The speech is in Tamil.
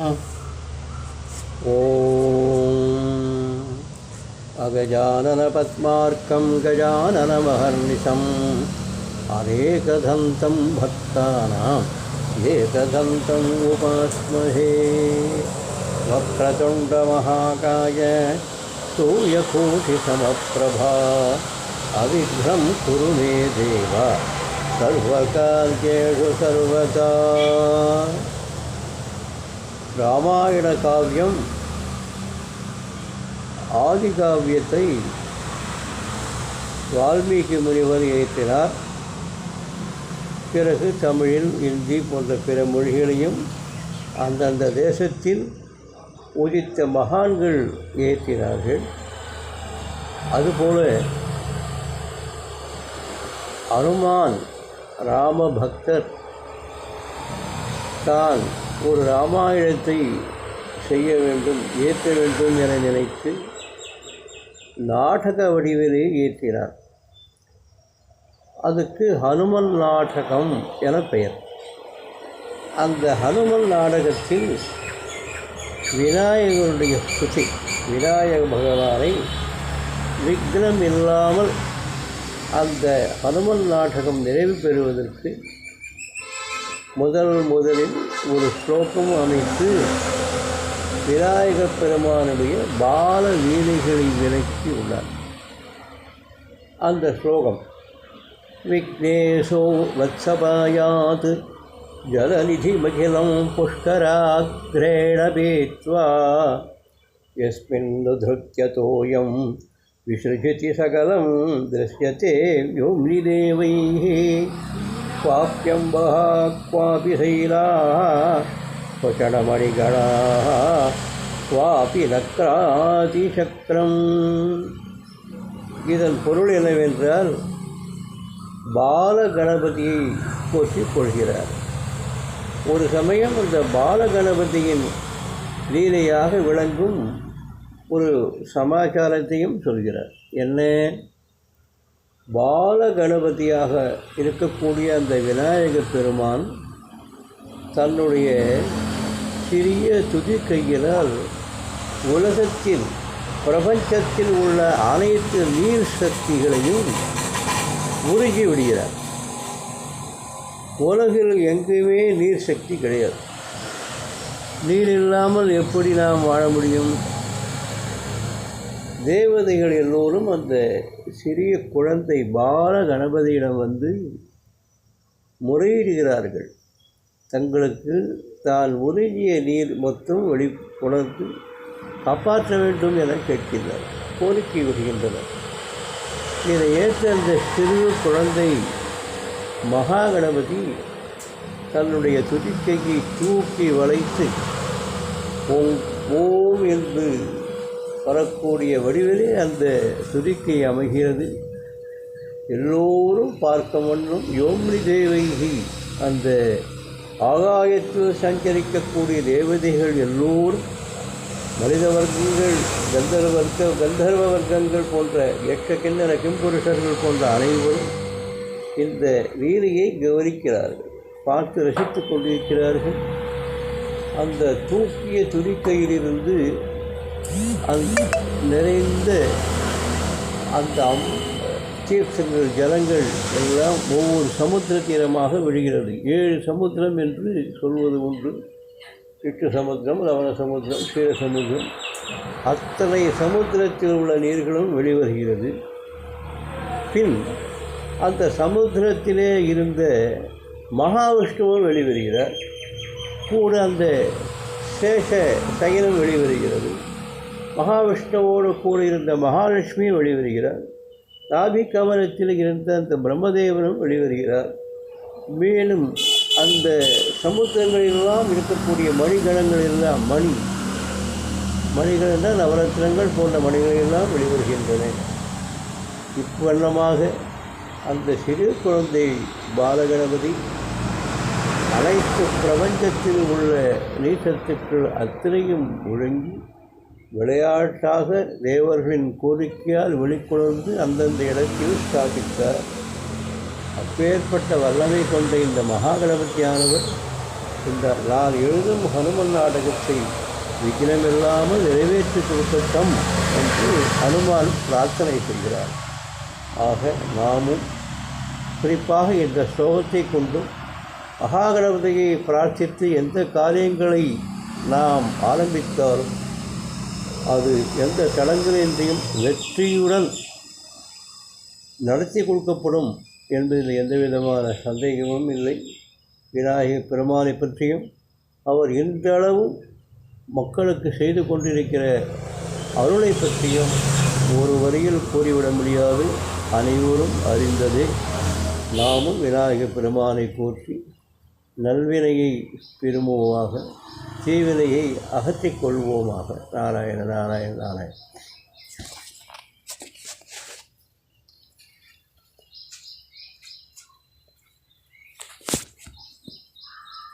ॐ अगजाननपद्मार्कं गजाननमहर्निशम् अनेकदन्तं भक्तानाम् एकदन्तम् उपास्महे। वक्रतुण्डमहाकाय सूर्यकोटिसमप्रभा अविघ्नं कुरु मे देव सर्वकार्येषु सर्वदा। ராமாயண காவியம் ஆதி காவியத்தை வால்மீகி முனிவர் இயற்றினார். பிறகு தமிழில் இந்தி போன்ற பிற மொழிகளையும் அந்தந்த தேசத்தில் உதித்த மகான்கள் இயற்றினார்கள். அதுபோல அனுமான் ராம பக்தர் தான் ஒரு ராமாயணத்தை செய்ய வேண்டும் ஏற்ற வேண்டும் என நினைத்து நாடக வடிவிலே இயற்றினார். அதுக்கு ஹனுமன் நாடகம் என பெயர். அந்த ஹனுமன் நாடகத்தில் விநாயகருடைய ஸ்துதி விநாயக பகவானை விக்னம் இல்லாமல் அந்த ஹனுமன் நாடகம் நிறைவு பெறுவதற்கு முதல் முதலில் ஒரு ஸ்லோகம் அமைத்து விநாயகப் பெருமானுடைய பால லீலைகளை விளக்கி உள்ளார் அந்த ஸ்லோகம் விக்னேஷோ வத்சபாயாத் ஜலநிதிமகிலம் புஷ்கராக்ரேண பீத்வா यस्मिन् धृत्यतोऽयं विसृजति सकलं दृश्यते व्योम्निदेवैः क्वाप्यम्बः क्वापि शैलाः क्वचनमणिगणाः क्वापि நக்ராதிசக்கரம் இதன் பொருள் என்னவென்றால் பால கணபதியை போற்றி கொள்கிறார் ஒரு சமயம் அந்த பால கணபதியின் லீலையாக விளங்கும் ஒரு சமாச்சாரத்தையும் சொல்கிறார் என்ன பால கணபதியாக இருக்கக்கூடிய அந்த விநாயகர் பெருமான் தன்னுடைய சிறிய துதி கையினால் உலகத்தில் பிரபஞ்சத்தில் உள்ள அனைத்து நீர் சக்திகளையும் உருகி விடுகிறார். உலகில் எங்குமே நீர் சக்தி கிடையாது. நீர் இல்லாமல் எப்படி நாம் வாழ முடியும்? தேவதைகள் எல்லோரும் அந்த சிறிய குழந்தை பால கணபதியிடம் வந்து முறையிடுகிறார்கள். தங்களுக்கு தான் உருகிய நீர் மொத்தம் வெளி உணர்ந்து காப்பாற்ற வேண்டும் என கேட்கின்றனர். கோரிக்கை விடுகின்றனர். இதை ஏற்ற அந்த சிறு குழந்தை மகா கணபதி தன்னுடைய துதிக்கையை தூக்கி வளைத்து ஓம் ஓம் என்று வரக்கூடிய வடிவிலே அந்த துதிக்கை அமைகிறது. எல்லோரும் பார்க்க வண்ணம் யோம்னி தேவைகி அந்த ஆகாயத்தில் சஞ்சரிக்கக்கூடிய தேவதைகள் எல்லோரும் மனித வர்க்கங்கள் கந்தர்வ வர்க்க கந்தர்வ வர்க்கங்கள் போன்ற யட்ச கிண்ணற கிம்புருஷர்கள் போன்ற அனைவரும் இந்த வீரையை கவனிக்கிறார்கள். பார்த்து ரசித்து கொண்டிருக்கிறார்கள். அந்த தூக்கிய துதிக்கையிலிருந்து அது நிறைந்த அந்த அம் தீர்த்தங்கள் ஜலங்கள் எல்லாம் ஒவ்வொரு சமுத்திர தீரமாக விழுகிறது. ஏழு சமுத்திரம் என்று சொல்வது உண்டு. எட்டு சமுத்திரம் லவண சமுத்திரம் கீழ சமுத்திரம். அத்தனை சமுத்திரத்தில் உள்ள நீர்களும் வெளிவருகிறது. பின் அந்த சமுத்திரத்திலே இருந்த மகாவிஷ்ணுவும் வெளிவருகிறார். கூட அந்த சேஷ சயனம் வெளிவருகிறது. மகாவிஷ்ணுவோடு கூட இருந்த மகாலட்சுமி வெளிவருகிறார். ராபி கமலத்தில் இருந்த அந்த பிரம்மதேவனும் வெளிவருகிறார். மேலும் அந்த சமுத்திரங்களிலெல்லாம் இருக்கக்கூடிய மணிகணங்கள் எல்லாம் மணி மணிகள் தான் நவரத்னங்கள் போன்ற மணிகளெல்லாம் வெளிவருகின்றன. இவ்வண்ணமாக அந்த சிறு குழந்தை பாலகணபதி அனைத்து பிரபஞ்சத்தில் உள்ள நீசத்துக்கள் அத்தனையும் ஒழுங்கி விளையாட்டாக தேவர்களின் கோரிக்கையால் வெளிக்கொணர்ந்து அந்தந்த இடத்தில் ஸ்தாபித்தார். அப்பேற்பட்ட வல்லமை கொண்ட இந்த மகாகணபதியானவர் இந்த நான் எழுதும் ஹனுமன் நாடகத்தை விக்னமில்லாமல் நிறைவேற்றி கொடுக்கட்டும் என்று ஹனுமான் பிரார்த்தனை செய்கிறார். ஆக நாமும் குறிப்பாக இந்த ஸ்லோகத்தை கொண்டும் மகாகணபதியை பிரார்த்தித்து எந்த காரியங்களை நாம் ஆரம்பித்தாலும் அது எந்த தடங்களின்றியும் வெற்றியுடன் நடத்தி கொடுக்கப்படும் என்பதில் எந்த விதமான சந்தேகமும் இல்லை. விநாயகர் பெருமானை பற்றியும் அவர் இன்றளவும் மக்களுக்கு செய்து கொண்டிருக்கிற அருளை பற்றியும் ஒரு வரியில் கூறிவிட முடியாது. அனைவரும் அறிந்ததே. நாமும் விநாயகர் பெருமானை போற்றி நல்வினையை பெறுவோமாக தீவினையை அகற்றிக் கொள்வோமாக. நாராயண நாராயண நாராயண.